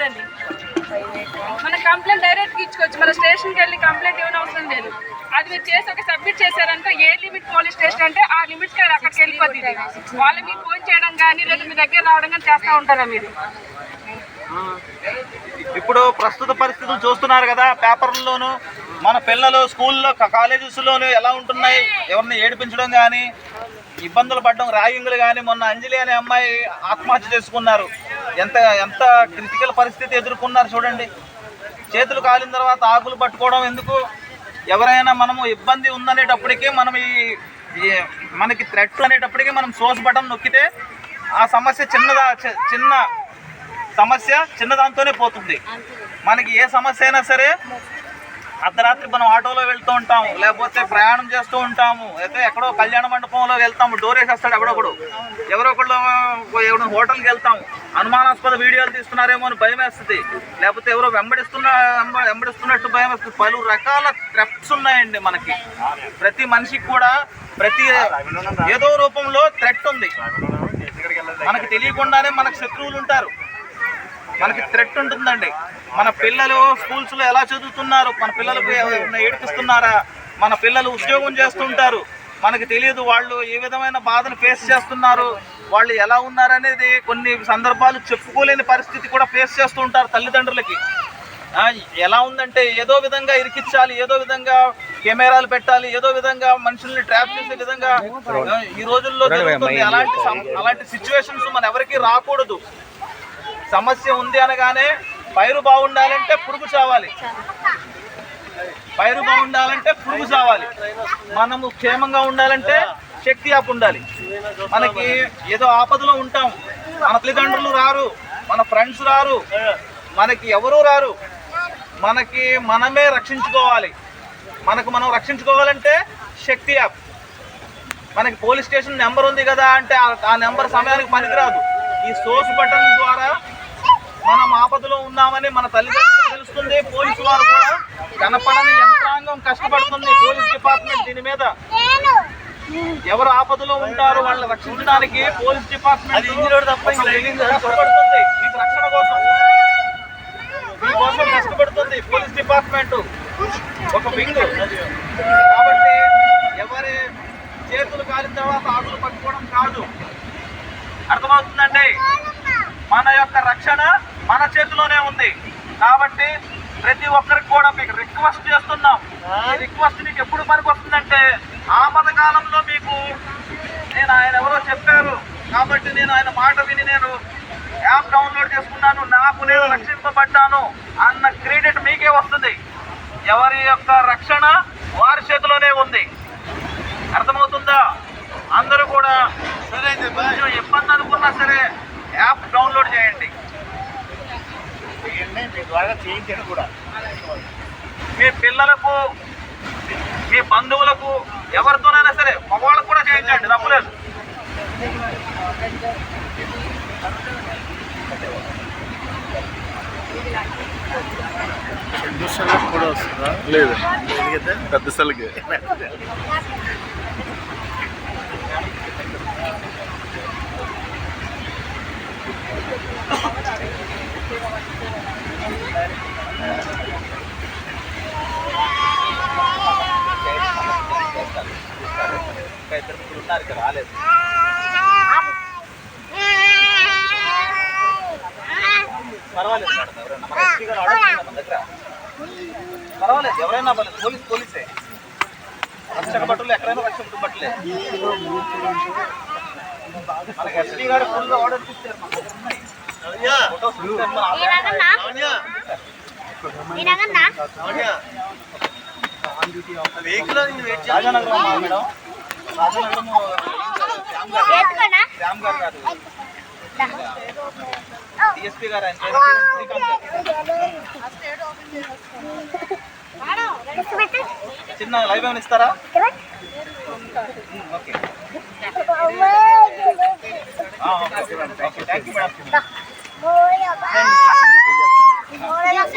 చూడండి. మన కంప్లైంట్ డైరెక్ట్గా ఇచ్చుకోవచ్చు. మన స్టేషన్కి వెళ్ళి కంప్లైంట్ ఇవ్వని అవసరం లేదు. అది మీరు చేసి ఒక సబ్మిట్ చేశారంటే ఏ లిమిట్ పోలీస్ స్టేషన్ అంటే ఆ లిమిట్స్కి అక్కడికి వెళ్ళిపోతుంది వాళ్ళు మీకు ఫోన్ చేయడం కానీ లేదా మీ దగ్గర రావడం కానీ చేస్తూ ఉంటారా మీరు? ఇప్పుడు ప్రస్తుత పరిస్థితులు చూస్తున్నారు కదా పేపర్లలోను మన పిల్లలు స్కూల్లో కాలేజెస్లోను ఎలా ఉంటున్నాయి ఎవరిని ఏడిపించడం కానీ ఇబ్బందులు పడడం ర్యాగింగ్లు కానీ మొన్న అంజలి అనే అమ్మాయి ఆత్మహత్య చేసుకున్నారు. ఎంత ఎంత క్రిటికల్ పరిస్థితి ఎదుర్కొన్నారు చూడండి. చేతులు కాలిన తర్వాత ఆకులు పట్టుకోవడం ఎందుకు? ఎవరైనా మనము ఇబ్బంది ఉందనేటప్పటికీ మనం ఈ మనకి థ్రెట్ అనేటప్పటికీ మనం సోర్స్ బటన్ నొక్కితే ఆ సమస్య చిన్నదా చి- చిన్న సమస్య చిన్నదాంతోనే పోతుంది. మనకి ఏ సమస్య అయినా సరే అర్ధరాత్రి మనం ఆటోలో వెళ్తూ ఉంటాము లేకపోతే ప్రయాణం చేస్తూ ఉంటాము. అయితే ఎక్కడో కళ్యాణ మండపంలో వెళ్తాము డోర్ వేసేస్తాడు ఎవడొకడు. ఎవరో ఒకళ్ళు ఎవడో హోటల్కి వెళ్తాము. అనుమానాస్పద వీడియోలు తీస్తున్నారేమో అని భయం వేస్తుంది. లేకపోతే ఎవరో వెంబడిస్తున్న వెంబ- వెంబడిస్తున్నట్టు భయం వేస్తుంది. పలు రకాల థ్రెట్స్ ఉన్నాయండి మనకి. ప్రతి మనిషికి కూడా ప్రతి ఏదో రూపంలో థ్రెట్ ఉంది. మనకి తెలియకుండానే మనకు శత్రువులు ఉంటారు. మనకి థ్రెట్ ఉంటుందండి. మన పిల్లలు స్కూల్స్లో ఎలా చదువుతున్నారు? మన పిల్లలకు ఏడిపిస్తున్నారా? మన పిల్లలు ఉద్యోగం చేస్తుంటారు. మనకి తెలియదు వాళ్ళు ఏ విధమైన బాధను ఫేస్ చేస్తున్నారు. వాళ్ళు ఎలా ఉన్నారనేది కొన్ని సందర్భాలు చెప్పుకోలేని పరిస్థితి కూడా ఫేస్ చేస్తూ ఉంటారు తల్లిదండ్రులకి. ఎలా ఉందంటే ఏదో విధంగా ఇరికించాలి ఏదో విధంగా కెమెరాలు పెట్టాలి ఏదో విధంగా మనుషుల్ని ట్రాప్ చేసే విధంగా ఈ రోజుల్లో అలాంటి అలాంటి సిచ్యువేషన్స్ మన ఎవరికి రాకూడదు. సమస్య ఉంది అనగానే పైరు బాగుండాలంటే పురుగు చావాలి. పైరు బాగుండాలంటే పురుగు చావాలి. మనము క్షేమంగా ఉండాలంటే శక్తి ఆపు ఉండాలి. మనకి ఏదో ఆపదలో ఉంటాం. మన తల్లిదండ్రులు రారు మన ఫ్రెండ్స్ రారు మనకి ఎవరూ రారు. మనకి మనమే రక్షించుకోవాలి. మనకు మనం రక్షించుకోవాలంటే శక్తి యాప్. మనకి పోలీస్ స్టేషన్ నెంబర్ ఉంది కదా అంటే ఆ- ఆ నెంబర్ సమయానికి పనికిరాదు. ఈ సోర్స్ బటన్ ద్వారా మనం ఆపదలో ఉన్నామని మన తల్లిదండ్రులకు తెలుస్తుంది. పోలీసు వారు కూడా కనపడని యంత్రాంగం కష్టపడుతుంది. పోలీస్ డిపార్ట్మెంట్ దీని మీద ఎవరు ఆపదలో ఉంటారో వాళ్ళని రక్షించడానికి పోలీస్ డిపార్ట్మెంట్ కష్టపడుతుంది. మీకు రక్షణ కోసం మీకోసం కష్టపడుతుంది పోలీస్ డిపార్ట్మెంట్ ఒక వింగ్. కాబట్టి ఎవరి చేతులు కాలిన తర్వాత ఆకులు పట్టుకోవడం కాదు. అర్థమవుతుందండి? మన యొక్క రక్షణ మన చేతిలోనే ఉంది. కాబట్టి ప్రతి ఒక్కరికి కూడా మీకు రిక్వెస్ట్ చేస్తున్నాం. ఈ రిక్వెస్ట్ మీకు ఎప్పుడు పనికి వస్తుందంటే ఆపద కాలంలో మీకు నేను ఆయన ఎవరో చెప్పారు. కాబట్టి నేను ఆయన మాట విని నేను యాప్ డౌన్లోడ్ చేసుకున్నాను. నాకు నేను రక్షింపబడ్డాను అన్న క్రెడిట్ మీకే వస్తుంది. ఎవరి యొక్క రక్షణ వారి చేతిలోనే ఉంది. అర్థమవుతుందా? అందరూ కూడా కొంచెం ఇబ్బంది అనుకున్నా సరే యాప్ డౌన్లోడ్ చేయండి. మీ పిల్లలకు మీ బంధువులకు ఎవరితోనైనా సరే మగవాళ్ళకు కూడా చేయించండి తప్పులేదు కూడా వస్తుందా? లేదు. పెద్ద ఇక్కడ రాలేదు. పర్వాలేదు మేడం ఎవరైనా మన ఎస్పీ గారు ఆర్డర్ చేయండి మన దగ్గర. పర్వాలేదు ఎవరైనా పర్లేదు పోలీస్ పోలీసే. రక్షక భటులు ఎక్కడైనా రక్షక భటులే. మనకి ఎస్పీ గారు ఫుల్ ఆర్డర్ ఇచ్చారు. Photos madam. డిఎస్పీ గారు. చిన్న లైవ్ ఏమైనా ఇస్తారా ఓకే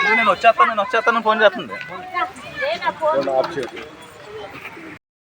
నేను వచ్చేస్తాను నేను వచ్చేస్తాను ఫోన్ చేస్తుంది